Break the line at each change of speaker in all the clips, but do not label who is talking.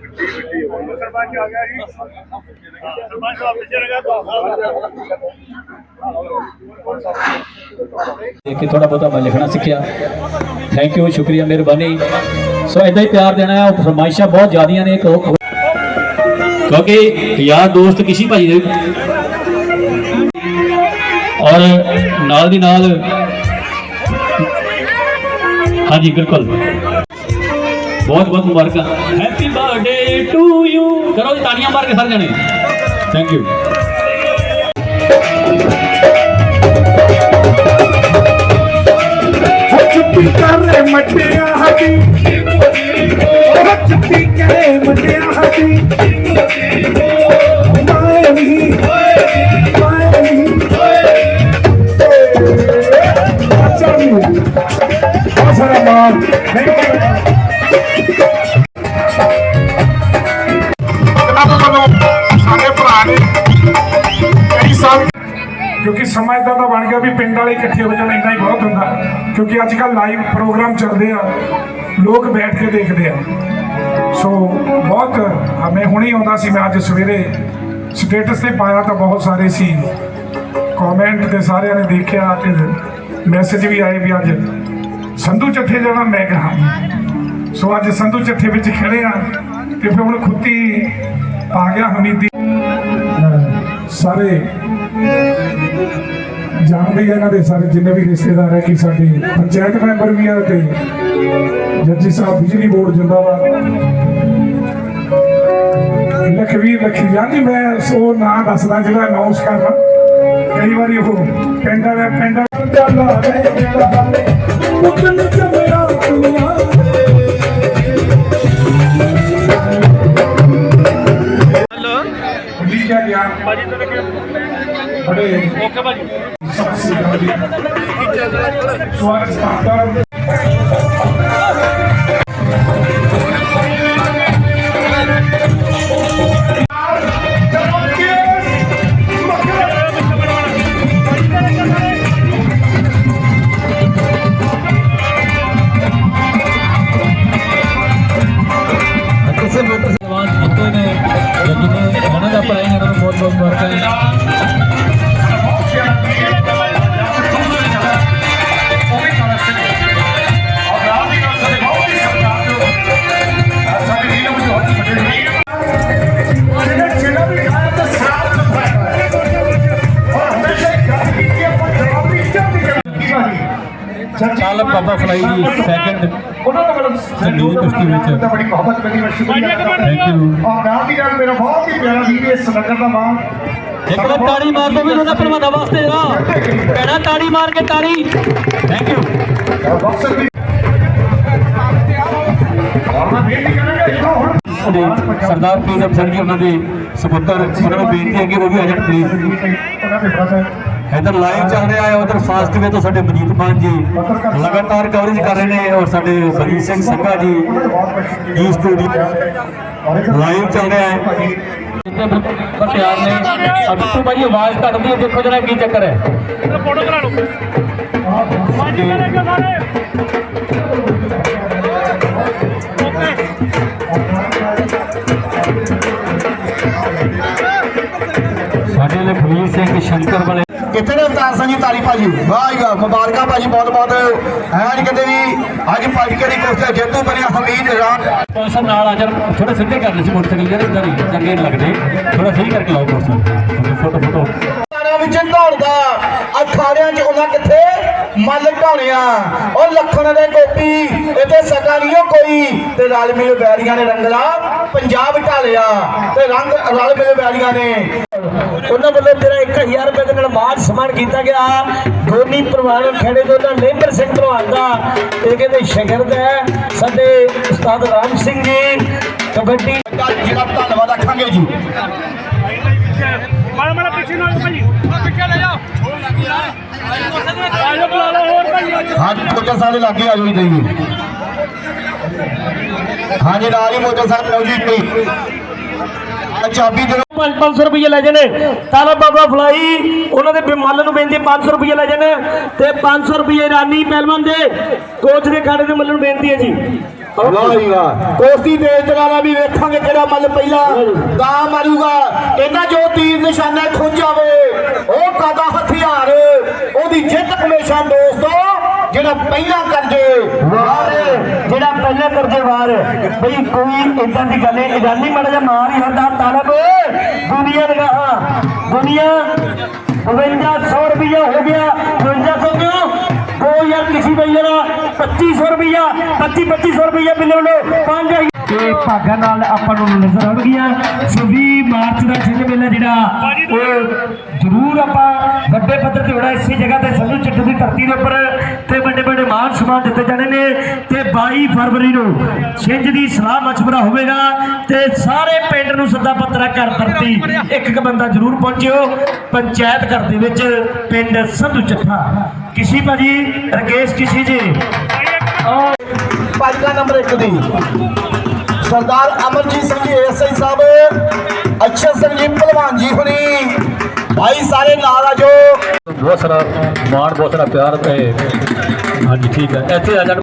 ਸਰਪੰਚ ਆ ਗਿਆ ਜੀ ਸਰਪੰਚ ਦਾ ਪਿੱਛੇ ਲਗਾ
ਦੇਖ ਕੇ ਥੋੜਾ ਬਹੁਤਾ ਮੈਂ ਲਿਖਣਾ ਸਿੱਖਿਆ। ਥੈਂਕ ਯੂ ਸ਼ੁਕਰੀਆ, ਮਿਹਰਬਾਨੀ। ਸੋ ਇਦਾਂ ਹੀ ਪਿਆਰ ਦੇਣਾ ਹੈ ਫਰਮਾਇਸ਼ਾਂ ਬਹੁਤ ਜ਼ਿਆਦੀਆਂ ਨੇ ਕਿਉਂ- ਕਿਉਂਕਿ ਯਾਰ ਦੋਸਤ ਕਿਸੇ ਭਾਜੀ ਦੇ ਔਰ ਨਾਲ ਦੀ ਨਾਲ ਹਾਂਜੀ ਬਿਲਕੁਲ ਬਹੁਤ ਬਹੁਤ ਮੁਬਾਰਕਾਂ ਹੈਪੀ ਬਰਥਡੇ ਟੂ ਯੂ ਕਰੋ ਜੀ ਤਾੜੀਆਂ ਮਾਰ ਕੇ ਸਾਰੇ ਜਣੇ ਥੈਂਕ ਯੂ
ਚੁੱਪੀ ਕਰ ਮਟਿਆ ਹੱਡੀ ਉਹ ਚੁੱਪੀ ਕਰੇ ਮਟਿਆ ਹੱਡੀ ਸਾਡੇ ਭਰਾ ਨੇ ਕਿਉਂਕਿ ਸਮਾਂ ਇਦਾਂ ਦਾ ਬਣ ਗਿਆ ਵੀ ਪਿੰਡ ਵਾਲੇ ਇਕੱਠੇ ਹੋ ਜਾਣ ਇੰਨਾ ਹੀ ਬਹੁਤ ਹੁੰਦਾ। ਕਿਉਂਕਿ ਅੱਜ ਕੱਲ ਲਾਈਵ ਪ੍ਰੋਗਰਾਮ ਚੱਲਦੇ ਆ। ਲੋਕ ਬੈਠ ਕੇ ਦੇਖਦੇ ਆ। ਸੋ ਬਹੁਤ ਆ, ਮੈਂ ਹੁਣੇ ਆਉਂਦਾ ਸੀ ਮੈਂ ਅੱਜ ਸਵੇਰੇ ਸਟੇਟਸ ਤੇ ਪਾਇਆ ਤਾਂ ਬਹੁਤ ਸਾਰੇ ਸੀ ਕਮੈਂਟ ਤੇ ਸਾਰਿਆਂ ਨੇ ਦੇਖਿਆ ਤੇ ਮੈਸੇਜ ਵੀ ਆਏ ਵੀ ਅੱਜ ਸੰਧੂ ਚੱਠੇ ਜਾਣਾ ਮੈਂ ਕਿਹਾ ਹਾਂਜੀ। ਸੋ ਅੱਜ ਸੰਧੂ ਚੱਠੇ ਵਿੱਚ ਖੜੇ ਆ ਤੇ ਫਿਰ ਹੁਣ ਖੁੱਤੀ ਆ ਗਿਆ ਹਮੀਦੀ ਸਾਰੇ ਜਾਣਦੇ ਹੀ ਆ ਇਹਨਾਂ ਦੇ ਸਾਰੇ ਜਿੰਨੇ ਵੀ ਰਿਸ਼ਤੇਦਾਰ ਹੈ ਕਿ ਸਾਡੇ ਪੰਚਾਇਤ ਮੈਂਬਰ ਵੀ ਆ ਤੇ ਜੱਜੀ ਸਾਹਿਬ ਬਿਜਲੀ ਬੋਰਡ ਜਿੰਦਾਬਾਦ। ਲਖਵੀਰ ਲਖੀ ਜਾਂਦੀ ਮੈਂ ਸੋ ਨਾਂ ਦੱਸਦਾ ਜਿਹੜਾ ਅਨਾਉਂਸ ਕਰਨਾ ਕਈ ਵਾਰੀ ਉਹ ਪਿੰਡ ਵਾਲਾ ਪਿੰਡ ਵਾਲਾ ਰੇ ਮੇਰਾ ਮੁਕਨ ਚਮੜਾ ਦੁਨੀਆ
ਹੈਲੋ।
ਭੁੱਲੀ ਕਿਆ ਗਿਆ
ਭਾਜੀ ਤੇਰੇ ਕਿ
ਬੜੇ
ਓਕੇ ਭਾਜੀ।
ਸਤਿ ਸ੍ਰੀ ਅਕਾਲ ਜੀ ਸਵਾਗਤ ਕਰਦਾ
ਕਿਸੇ ਮੋਟਰ ਸਵਾਲ ਕੀਤੇ ਨੇ ਜਾਂ ਜਿੰਨੇ ਉਹਨਾਂ ਦਾ ਪੜਾਈ ਉਹਨਾਂ ਨੂੰ ਬਹੁਤ ਬਹੁਤ ਮੁਬਾਰਕਾਂ ਚੱਲ ਬਾਬਾ ਫਲਾਈ ਜੀ ਸੈਕੰਡ
ਉਹਨਾਂ ਦਾ ਬੜਾ
ਸੰਗੀਤ ਕੁਸ਼ਤੀ ਵਿੱਚ।
ਬੜੀ ਮੁਹੱਬਤ ਕਰੀ ਮੈਂ ਸ਼ੁਕਰੀਆ
ਥੈਂਕ ਯੂ
ਔਰ ਨਾਲ ਦੀ ਨਾਲ ਮੇਰਾ ਬਹੁਤ ਹੀ ਪਿਆਰਾ ਵੀਰ ਇਸ ਨਗਰ ਦਾ ਮਾਂ
ਇੱਕ ਵਾਰ ਤਾੜੀ ਮਾਰ ਦੋ ਮੈਨੂੰ ਉਹਨਾਂ ਪਹਿਲਵਾਨਾਂ ਵਾਸਤੇ ਜਰਾ ਕਹਿਣਾ ਤਾੜੀ ਮਾਰ ਕੇ ਤਾੜੀ। ਥੈਂਕ ਯੂ
ਬਕਸਰ ਵੀ ਔਰ ਮੈਂ ਬੇਨਤੀ ਕਰਾਂਗਾ ਇੱਥੋਂ ਹੁਣ
ਸਰਦਾਰ ਪੀਰ ਅਫਸਰ ਜੀ ਉਹਨਾਂ ਦੇ ਸੁਪੁੱਤਰ ਉਹਨਾਂ ਨੂੰ ਬੇਨਤੀ ਹੈ ਕਿ ਉਹ ਵੀ ਆ ਜਾਣ ਪਲੀਜ਼
ਉਹਨਾਂ ਦੇ ਬ੍ਰਦਰ
ਇਧਰ ਲਾਈਵ ਚੱਲ ਰਿਹਾ ਹੈ, ਉਧਰ ਫਾਸਟ ਵੇ ਤੋਂ ਸਾਡੇ ਮਨਜੀਤ ਖਾਨ ਜੀ ਲਗਾਤਾਰ ਕਵਰੇਜ ਕਰ ਰਹੇ ਨੇ ਔਰ ਸਾਡੇ ਬਲਜੀਤ ਸਿੰਘ ਸੰਘਾ ਜੀ ਜੀ ਸਟੂਡੀਓ ਲਾਈਵ ਚੱਲ ਰਿਹਾ ਹੈ। ਜਿੱਤੇ ਬਿਲਕੁਲ ਪਿਆਰ ਨੇ। ਅਬ ਤੋਂ ਆਵਾਜ਼ ਘਟਦੀ ਹੈ, ਦੇਖੋ ਜਰਾ ਕੀ ਚੱਕਰ ਹੈ।
ਫੋਟੋ ਕਰਾ ਲਓ ਭਾਜੀ ਤੇਰੇ ਸਾਰੇ
ਸਾਡੇ ਲਈ ਸਿੰਘ ਸ਼ੰਕਰ ਵਾਲੇ
ਕਿੱਥੇ ਸਿੰਘ ਜੀ ਤਾਲੀ ਭਾਜੀ। ਵਾਹ ਵਾਹ ਮੁਬਾਰਕਾਂ ਭਾਜੀ, ਬਹੁਤ ਬਹੁਤ। ਐਂ ਨੀ ਕਿਤੇ ਵੀ, ਅੱਜ ਭੱਜ ਕੇ ਦੀ ਕੋਸ਼ਿਸ਼ ਜੇਤੂ ਬਣਿਆ, ਹਮੀਦ ਰਾਮ
ਪਰਸਨ ਨਾਲ ਆ ਥੋੜਾ ਸਿੱਧੇ ਕਰ ਸੀ ਮੋਟਰਸਾਈਕਲ ਜਿਹੜੇ ਇਦਾਂ ਨਹੀਂ, ਚੰਗੇ ਲੱਗਦੇ। ਥੋੜਾ ਸਹੀ ਕਰਕੇ ਲਾਓ ਪਰਸਨ ਫੋਟੋ ਫੋਟੋ।
ਵਿੱਚ ਦੌੜਦਾ ਅਖਾੜਿਆਂ 'ਚ ਉਹਨਾਂ ਕਿੱਥੇ? ਮੱਲ ਢਾਉਣਿਆ। ਉਹ ਲੱਖਣ ਦੇ ਗੋਪੀ ਇੱਥੇ ਸਕਾ ਨਹੀਂ ਕੋਈ। ਤੇ ਰਲ ਮਿਲ ਬੈਰੀਆਂ ਨੇ ਰੰਗਲਾ ਪੰਜਾਬ ਢਾਲਿਆ। ਤੇ ਰੰਗ ਰਲ ਮਿਲ ਬੈਰੀਆਂ ਨੇ। ਉਹਨਾਂ ਵੱਲੋਂ ਮੇਰਾ 1000 ਰੁਪਏ ਦੇ ਨਾਲ ਮਾਨ ਸਨਮਾਨ ਕੀਤਾ ਗਿਆ। ਗੋਨੀ ਪ੍ਰਵਾਨ ਖੇੜੇ ਤੋਂ ਉਹਨਾਂ ਲੇਬਰ ਸਿੰਘ ਪ੍ਰਵਾਨ ਦਾ। ਇਹ ਕਹਿੰਦੇ ਸ਼ਗਿਰਦ ਹੈ ਸਾਡੇ ਉਸਤਾਦ ਰਾਮ ਸਿੰਘ ਜੀ। ਕਬੱਡੀ ਜਿਹੜਾ ਧੰਨਵਾਦ ਆਖਾਂਗੇ ਜੀ।
ਮਾੜਾ ਮਾੜਾ ਪਿੱਛੇ ਨਾਲ ਭਾਜੀ ਪਿੱਛੇ ਲੈ ਜਾ। ਆਜੋ ਬੁਲਾ ਲਓ ਹੋਰ ਭਾਜੀ
ਹਾਂਜੀ ਮੋਟਰ ਸਾਹਿਬ ਦੇ ਲਾਗੇ ਆ ਜਾਓ ਜੀ ਹਾਂਜੀ ਨਾਲ ਹੀ ਮੋਟਰ ਸਾਹਿਬ ਲਓ ਜੀ ਇੱਥੇ। ਹੀ। ਚਾਬੀ ਦੇ
500 ਰੁਪਏ ਲੈ ਜਾਣੇ। ਤਾਲਾ ਬਾਬਾ ਫਲਾਈ ਉਹਨਾਂ ਦੇ ਮੱਲ ਨੂੰ ਬੇਨਤੀ 500 ਰੁਪਏ ਲੈ ਜਾਣੇ। ਤੇ 500 ਰੁਪਏ ਰਾਨੀ ਪਹਿਲਵਾਨ ਦੇ ਕੋਚ ਦੇ ਖਾੜੇ ਦੇ ਮੱਲ ਨੂੰ ਬੇਨਤੀ ਹੈ ਜੀ।
ਵਾਹ ਜੀ ਵਾਹ ਕੋਸਤੀ ਦੇ ਦਰਾਰਾ ਵੀ ਵੇਖਾਂਗੇ ਕਿਹੜਾ ਮੱਲ ਪਹਿਲਾਂ ਦਾ ਮਾਰੂਗਾ। ਕਹਿੰਦਾ ਜੋ ਤੀਰ ਨਿਸ਼ਾਨਾ ਖੁੰਝ ਜਾਵੇ ਉਹ ਕਾਦਾ ਹਥਿਆਰ ਉਹਦੀ ਜਿੱਤ ਦੋਸਤੋ ਜਿਹੜਾ ਪਹਿਲਾਂ ਕਰ ਜੇ
ਵਾਰ ਜਿਹੜਾ ਪਹਿਲੇ ਕਰਜੇ ਵਾਰ ਬਈ ਕੋਈ ਇਦਾਂ ਦੀ ਗੱਲ ਨਹੀਂ, ਇਰਾਨੀ ਮੜਾ ਜਾ ਮਾਰ ਹੀ ਹਰਦਾ ਤਾਲਬ। ਦੁਨੀਆ ਲਗਾਹਾ ਦੁਨੀਆ 5200 ਰੁਪਇਆ ਹੋ ਗਿਆ 5200 ਕਿਉਂ ਉਹ ਯਾਰ ਕਿਸੇ ਬਈਆ ਦਾ 2500 ਰੁਪਇਆ 25 2500 ਰੁਪਇਆ ਮਿਲਣ ਲੋ 5000 ਤੇ ਭਾਗਾਂ ਨਾਲ ਆਪਾਂ ਨੂੰ ਨਜ਼ਰ ਆਉਣਗੀਆਂ। 26 ਮਾਰਚ ਦਾ ਛਿੰਝ ਮੇਲਾ ਜਿਹੜਾ, ਉਹ ਜ਼ਰੂਰ ਆਪਾਂ ਵੱਡੇ ਪੱਧਰ ਤੇ ਹੋਣਾ, ਇਸੇ ਜਗ੍ਹਾ ਤੇ ਸੰਧੂ ਚੱਟੂ ਦੀ ਧਰਤੀ ਦੇ ਉੱਪਰ ਤੇ ਵੱਡੇ ਵੱਡੇ ਮਾਨ ਸਨਮਾਨ ਦਿੱਤੇ ਜਾਣੇ ਨੇ। ਤੇ 22 ਫਰਵਰੀ ਨੂੰ ਛਿੰਝ ਦੀ ਸਲਾਹ ਮਸ਼ਵਰਾ ਹੋਵੇਗਾ ਤੇ ਸਾਰੇ ਪਿੰਡ ਨੂੰ ਸੱਦਾ ਪੱਤਰਾ ਘਰ ਧਰਤੀ ਇੱਕ ਇੱਕ ਬੰਦਾ ਜ਼ਰੂਰ ਪਹੁੰਚਿਓ। ਪੰਚਾਇਤ ਘਰ ਦੇ ਵਿੱਚ ਪਿੰਡ ਸੰਧੂ ਚੱਠਾ। ਕਿਸ਼ੀ ਭਾਜੀ, ਰਕੇਸ਼ ਕਿਸ਼ੀ ਜੀ। ਔਰ
ਨੰਬਰ 1 ਦੀ। ਸਰਦਾਰ ਅਮਰਜੀਤ ਸਿੰਘ ਜੀ ਐਸਆਈ ਸਾਹਿਬ ਅੱਛਾ ਸਿੰਘ ਜੀ, ਭਲਵਾਨ ਜੀ ਹੁਣੀ। ਭਾਈ ਸਾਰੇ ਨਾਲ ਆ ਜੋ
ਬਹੁਤ ਸਾਰਾ ਮਾਣ, ਬਹੁਤ ਸਾਰਾ ਪਿਆਰ ਤੇ ਹਾਂਜੀ, ਠੀਕ ਹੈ। ਇੱਥੇ ਆ
ਜਾ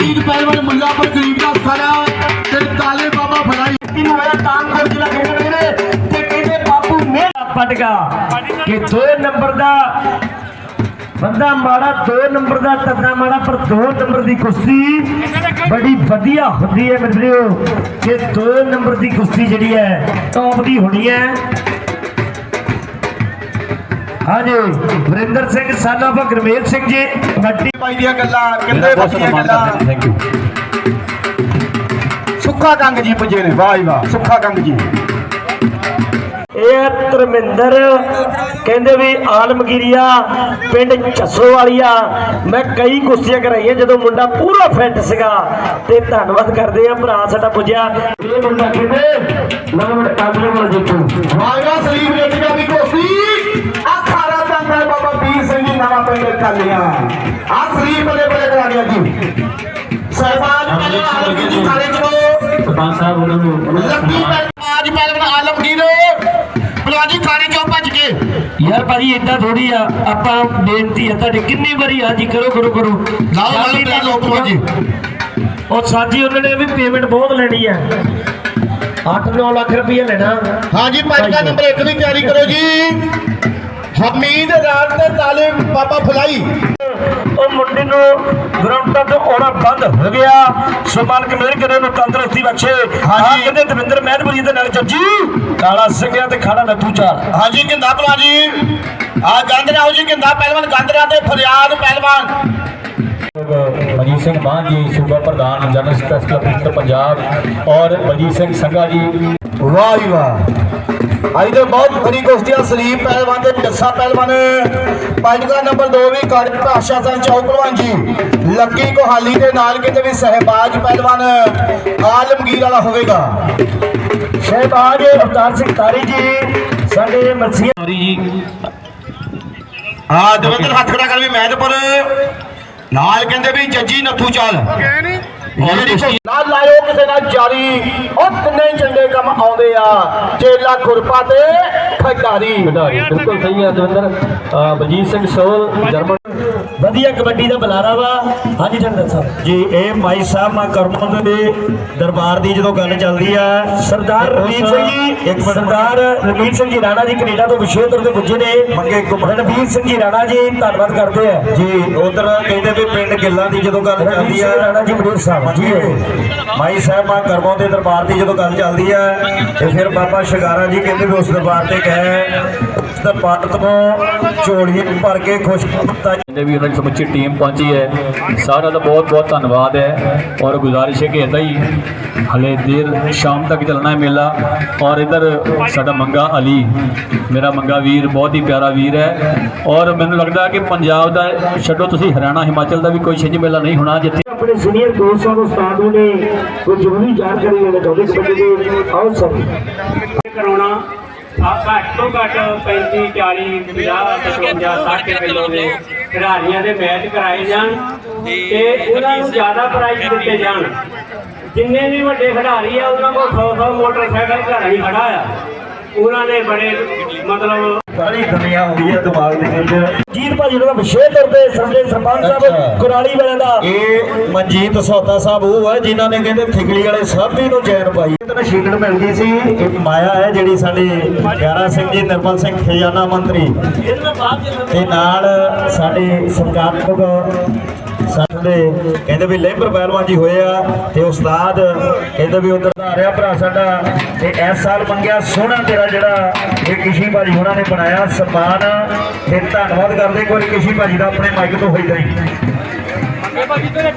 1 ਹਾਂ ਪਹਿਲਵਾਨ ਮੁੱਲਾਪੁਰ ਗਰੀਬ ਦਾ ਖੜਾ ਤੇ ਕਾਲੇ ਬਾਬਾ ਫੜਾਈ।
ਇਹਨੂੰ ਹੋਇਆ ਤਾਂ ਕਰ ਜਿਹੜਾ ਕਹਿੰਦੇ ਨੇ ਤੇ ਕਹਿੰਦੇ ਬਾਪੂ ਮੇਰਾ ਪਟਗਾ। ਕਿ ਦੋ ਨੰਬਰ ਦਾ ਬੰਦਾ ਮਾੜਾ ਦੋ ਨੰਬਰ ਦਾ ਤੱਦਾ ਮਾੜਾ ਪਰ ਦੋ ਨੰਬਰ ਦੀ ਕੁਸ਼ਤੀ ਬੜੀ ਵਧੀਆ ਹੁੰਦੀ ਹੈ ਮਿੱਤਰੋ। ਕਿ ਦੋ ਨੰਬਰ ਦੀ ਕੁਸ਼ਤੀ ਜਿਹੜੀ ਹੈ ਟੌਪ ਦੀ ਹੋਣੀ ਹੈ। ਹਾਂਜੀ ਵਰਿੰਦਰ ਸਿੰਘ ਸਾਨਾ ਗੁਰਮੇਲ ਸਿੰਘ ਜੀ ਵੱਡੀ
ਭਾਈ ਦੀਆਂ ਗੱਲਾਂ ਕਿੰਨੇ
ਬਹੁਤ
ਬੱਚੀਆਂ ਗੱਲਾਂ।
ਥੈਂਕ ਯੂ
ਸੁੱਖਾ ਕੰਗ ਜੀ ਪੁੱਜੇ ਨੇ ਵਾਹ ਜੀ ਵਾਹ ਸੁੱਖਾ ਕੰਗ ਜੀ।
ਇਹ ਧਰਮਿੰਦਰ ਕਹਿੰਦੇ ਵੀ ਆਲਮਗੀਰੀਆ ਪਿੰਡ ਚੱਸੋ ਵਾਲੀਆ ਮੈਂ ਕਈ ਕੁਸ਼ਤੀਆਂ ਕਰਾਈਆਂ ਜਦੋਂ ਮੁੰਡਾ ਪੂਰਾ ਫਿੱਟ ਸੀਗਾ ਤੇ ਧੰਨਵਾਦ ਕਰਦੇ ਆ ਭਰਾ ਸਾਡਾ ਪੁੱਜਿਆ। ਇਹ ਮੁੰਡਾ ਕਹਿੰਦੇ ਨਵੇਂ ਕਾਬਲੇ ਵਾਲਾ ਦੇਖੋ
ਵਾਹਿਗੁਰੂ ਸਲੀਮ ਰੇਟੀਆਂ ਦੀ ਕੋਸੀ ਆ ਖਾਰਾ ਤੰਦਰ ਜੀ ਨਵਾਂ ਪਿੰਡ ਚੱਲਿਆ ਆ ਸਲੀਮ ਬਲੇ ਬਲੇ ਕਰਾ ਦਿਆ ਜੀ ਸਹਿਬਾਨ ਪਹਿਲਾਂ ਆਲਮਗੀਰ ਜੀ ਖਾਲੇ ਚਲੋ
ਸਰਪੰਚ ਸਾਹਿਬ ਉਹਨਾਂ ਨੂੰ
ਲੱਗੀ ਅੱਜ ਪਹਿਲਵਾਨ ਆਲਮਗੀਰ। ਬਲਵਾਜੀ ਖਾਣੇ ਚੋਂ ਭੱਜ ਕੇ।
ਯਾਰ ਭਾਜੀ ਇਦਾਂ ਥੋੜੀ ਆ ਆਪਾਂ ਬੇਨਤੀ ਆ ਤੁਹਾਡੀ ਕਿੰਨੀ ਵਾਰੀ ਹਾਜੀ ਕਰੋ ਕਰੋ ਕਰੋ।
ਲਾਓ ਲਾਓ ਪਲੇਟ ਲੋਕ ਪਹੁੰਚੀ
ਉਹ ਸਾਜੀ ਉਹਨਾਂ ਨੇ ਵੀ ਪੇਮੈਂਟ ਬਹੁਤ ਲੈਣੀ ਆ। 8-9 ਲੱਖ ਰੁਪਏ ਲੈਣਾ।
ਹਾਂਜੀ ਪੰਜਕਾ ਨੰਬਰ 1 ਦੀ ਤਿਆਰੀ ਕਰੋ ਜੀ। ਹਮੀਦ ਰਾਜ ਤੇ ਤਾਲਿਬ ਬਾਬਾ ਫੁਲਾਈ।
ਉਹ ਮੁੰਡੇ ਨੂੰ ਗਰਾਊਂਡਾਂ ਤੋਂ ਆਉਣਾ ਬੰਦ ਹੋ ਗਿਆ। ਸੋ ਮਾਲਕ ਮੇਰ ਕਰੇ ਨੂੰ ਤੰਦਰੁਸਤੀ ਬਖਸ਼ੇ।
ਹਾਂਜੀ।
ਆ ਕਹਿੰਦੇ ਦਵਿੰਦਰ ਮਹਿਦਪੁਰੀ ਦੇ ਨਾਲ ਚੱਜੀ ਕਾਲਾ ਸਿੰਘਿਆ ਤੇ ਖਾੜਾ ਨੱਥੂ ਚਾਲ
ਹਾਂਜੀ ਕਿੰਦਾ ਭਲਵਾਨ ਜੀ? ਆ ਗੰਦਰਾ ਹੋ ਜੀ ਕਿੰਦਾ ਪਹਿਲਵਾਨ ਗੰਦਰਾ ਤੇ ਫਰਿਆਦ ਪਹਿਲਵਾਨ।
ਮਜੀਤ ਸਿੰਘ ਮਾਨ ਜੀ ਸੂਬਾ ਪ੍ਰਧਾਨ ਜਨਰਲ ਅਫੀਸਰ ਪੰਜਾਬ ਔਰ ਮਜੀਤ ਸਿੰਘ ਸੰਘਾ ਜੀ।
ਵਾਹ ਵਾਹ। ਅੱਜ ਦੇ ਬਹੁਤ ਬੜੀ ਕੁਸ਼ਤੀਆਂ ਸਲੀਮ ਪਹਿਲਵਾਨ ਤੇ ਜੱਸਾ ਪਹਿਲਵਾਨ। ਪੰਜਗਾ ਨੰਬਰ 2 ਵੀ ਕਾੜੀ ਭਾਸ਼ਾ ਸਿੰਘ ਚੌਕ ਪਹਿਲਵਾਨ ਜੀ। ਲੱਕੀ ਕੋਹਾਲੀ ਦੇ ਨਾਲ ਕਿਤੇ ਵੀ ਸਹਿਬਾਜ ਪਹਿਲਵਾਨ ਆਲਮਗੀਰ ਵਾਲਾ ਹੋਵੇਗਾ।
ਸ਼ਹਿਬਾਜ਼ ਅਵਤਾਰ ਸਿੰਘ ਤਾਰੀ ਜੀ ਸਾਡੇ ਮਸੀਹ
ਹਾਂ ਦਵਿੰਦਰ ਹੱਥ ਖੜਾ ਕਰ ਵੀ ਮਹਿਦਪੁਰ ਨਾਲ ਕਹਿੰਦੇ ਵੀ ਜੱਜੀ ਨੱਥੂ ਚਾਲ। ਨਾਲ ਲਾਇਓ ਕਿਸੇ ਨਾਲ ਜਾਰੀ। ਉਹ ਤਿੰਨੇ ਚੰਗੇ ਕੰਮ ਆਉਂਦੇ ਆ। ਚੇਲਾ ਖੁਰਪਾ ਤੇ ਖਿਡਾਰੀ
ਖਿਡਾਰੀ ਬਿਲਕੁਲ ਸਹੀ ਹੈ ਦਵਿੰਦਰ। ਅਹ ਬਲਜੀਤ ਸਿੰਘ ਸੋਲ ਜਰਮਨ।
ਵਧੀਆ ਕਬੱਡੀ ਦਾ ਬੁਲਾਰਾ ਵਾ। ਹਾਂਜੀ ਜੰਦਰ ਸਾਹਿਬ। ਜੀ ਇਹ ਮਾਈ ਸਾਹਿਬ ਮਾ ਕਰਮੋਂ ਦੇ ਦਰਬਾਰ ਦੀ ਜਦੋਂ ਗੱਲ ਚੱਲਦੀ ਆ ਸਰਦਾਰ ਰਣਵੀਰ ਸਿੰਘ ਜੀ ਇੱਕ ਸਰਦਾਰ ਰਣਵੀਰ ਸਿੰਘ ਜੀ ਰਾਣਾ ਜੀ ਕੈਨੇਡਾ ਤੋਂ ਵਿਸ਼ੇਸ਼ ਤੌਰ ਤੇ ਪੁੱਜੇ ਨੇ। ਮੰਗੇ ਰਣਵੀਰ ਸਿੰਘ ਜੀ ਰਾਣਾ ਜੀ ਧੰਨਵਾਦ ਕਰਦੇ ਆ। ਜੀ ਉਧਰ ਕਹਿੰਦੇ ਵੀ ਪਿੰਡ ਗਿੱਲਾਂ ਦੀ ਜਦੋਂ ਗੱਲ ਚੱਲਦੀ ਆ। ਰਾਣਾ ਜੀ ਮਰੀਰ ਸਾਹਿਬ। ਜੀ ਮਾਈ ਸਾਹਿਬ ਮਾ ਦੇ ਦਰਬਾਰ ਦੀ ਜਦੋਂ ਗੱਲ ਚੱਲਦੀ ਹੈ, ਤੇ ਫਿਰ ਬਾਬਾ ਸ਼ਿੰਗਾਰਾ ਜੀ ਕਹਿੰਦੇ ਵੀ ਉਸ ਦਰਬਾਰ ਤੇ ਗਏ।
ਤੇ ਪੰਡਤ ਤੋਂ ਝੋਲੀ ਭਰ ਕੇ ਖੁਸ਼ ਕੀਤਾ। ਜਿੰਨੇ ਵੀ ਉਹਨਾਂ ਦੀ ਸਮੁੱਚੀ ਟੀਮ ਪਹੁੰਚੀ ਹੈ। ਸਾਰਿਆਂ ਦਾ ਬਹੁਤ ਬਹੁਤ ਧੰਨਵਾਦ ਹੈ। ਔਰ ਗੁਜ਼ਾਰਿਸ਼ ਹੈ ਕਿ ਇਦਾਂ ਹੀ ਹਲੇ ਦੇਰ ਸ਼ਾਮ ਤੱਕ ਚੱਲਣਾ ਹੈ ਮੇਲਾ। ਔਰ ਇਧਰ ਸਾਡਾ ਮੰਗਾ ਅਲੀ, ਮੇਰਾ ਮੰਗਾ ਵੀਰ, ਬਹੁਤ ਹੀ ਪਿਆਰਾ ਵੀਰ ਹੈ। ਔਰ ਮੈਨੂੰ ਲੱਗਦਾ ਕਿ ਪੰਜਾਬ ਦਾ ਛੱਡੋ ਤੁਸੀਂ, ਹਰਿਆਣਾ, ਹਿਮਾਚਲ ਦਾ ਵੀ ਕੋਈ ਛਿੰਝ ਮੇਲਾ ਨਹੀਂ ਹੋਣਾ ਜਿੱਥੇ
ਆਪਣੇ ਸੀਨੀਅਰ ਕੋਚ ਸਾਹਿਬ ਉਸਤਾਦ ਨੇ ਕੋਈ ਜ਼ਰੂਰੀ ਜਾਣਕਾਰੀ ਦੇਣਾ ਚਾਹੁੰਦੇ ਕਬੱਡੀ ਦੇ ਆਓ ਸਰ।
ਕਰਾਉਣਾ ਆ ਘੱਟ ਤੋਂ ਘੱਟ 35 40 50 55 60 ਕਿਲੋ ਦੇ ਖਿਡਾਰੀਆਂ ਦੇ ਮੈਚ ਕਰਾਏ ਜਾਣ ਤੇ ਉਹਨਾਂ ਨੂੰ ਜ਼ਿਆਦਾ ਪ੍ਰਾਈਜ਼ ਦਿੱਤੇ ਜਾਣ। ਜਿੰਨੇ ਵੀ ਵੱਡੇ ਖਿਡਾਰੀ ਆ ਉਹਨਾਂ ਕੋਲ 100 100 ਮੋਟਰਸਾਈਕਲ ਘਰ ਹੀ ਖੜਾ ਆ। ਉਹਨਾਂ ਨੇ ਬੜੇ ਮਤਲਬ
ਸਾਰੀ ਦੁਨੀਆ ਹੁੰਦੀ ਹੈ ਦਿਮਾਗ ਦੇ ਵਿੱਚ।
ਜੀਤ ਭਾਜੀ ਦਾ ਵਿਸ਼ੇਸ਼ ਤੌਰ ਤੇ ਸਾਡੇ ਸਰਪੰਚ ਸਾਹਿਬ ਕੁਰਾਲੀ ਵਾਲਿਆਂ ਦਾ
ਇਹ ਮਨਜੀਤ ਸੌਦਾ ਸਾਹਿਬ ਉਹ ਹੈ ਜਿਨ੍ਹਾਂ ਨੇ ਕਹਿੰਦੇ ਠਿਗਲੀ ਵਾਲੇ ਸਾਬੀ ਨੂੰ ਚੈਨ ਪਾਈ। ਤੇ ਸ਼ੀਲਡ ਮਿਲਦੀ ਸੀ। ਇੱਕ ਮਾਇਆ ਹੈ ਜਿਹੜੀ ਸਾਡੇ ਪਿਆਰਾ ਸਿੰਘ ਜੀ ਨਿਰਮਲ ਸਿੰਘ ਖਜ਼ਾਨਾ ਮੰਤਰੀ। ਤੇ ਨਾਲ ਸਾਡੇ ਸਰਕਾਰਤਮਕ ਸਾਡੇ ਕਹਿੰਦੇ ਵੀ ਲੇਬਰ ਪਹਿਲਵਾਨ ਜੀ ਹੋਏ ਆ ਤੇ ਉਸਤਾਦ ਕਹਿੰਦੇ ਵੀ ਉਧਰ ਦਾ ਰਿਹਾ ਭਰਾ ਸਾਡਾ ਤੇ ਇਸ ਸਾਲ ਮੰਗਿਆ ਸੋਹਣਾ ਤੇਰਾ ਜਿਹੜਾ ਇਹ ਕਿਸ਼ੀ ਭਾਜੀ ਉਹਨਾਂ ਨੇ ਬਣਾਇਆ ਸਨਮਾਨ ਤੇ ਧੰਨਵਾਦ ਕਰਦੇ ਕੋਈ ਕਿਸ਼ੀ ਭਾਜੀ ਦਾ ਆਪਣੇ ਮਾਈਕ ਤੋਂ ਹੋਈ ਗਈ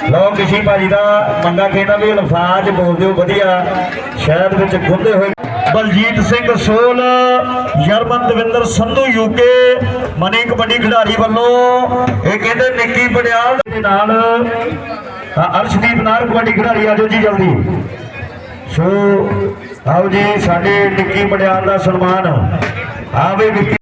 ਲੋ ਕਿਸ਼ੀ ਭਾਜੀ ਦਾ ਮੰਗਾ ਕਹਿੰਦਾ ਵੀ ਅਲਫਾਜ਼ ਬੋਲ ਦਿਓ, ਵਧੀਆ। ਸ਼ਾਇਦ ਵਿੱਚ ਗੁੰਦੇ ਹੋਏ। ਬਲਜੀਤ ਸਿੰਘ ਸੋਲ ਜਰਮਨ ਦਵਿੰਦਰ ਸੰਧੂ ਯੂਕੇ ਮਨੀ ਕਬੱਡੀ ਖਿਡਾਰੀ ਵੱਲੋਂ, ਇਹ ਕਹਿੰਦੇ ਨਿੱਕੀ ਬੜਿਆਲ ਦੇ ਨਾਲ ਅਰਸ਼ਦੀਪ ਨਾਰ ਕਬੱਡੀ ਖਿਡਾਰੀ, ਆਜੋ ਜੀ ਜਲਦੀ। ਸੋ, ਆਓ ਜੀ, ਸਾਡੇ ਨਿੱਕੀ ਬੜਿਆਲ ਦਾ ਸਨਮਾਨ, ਆਵੇ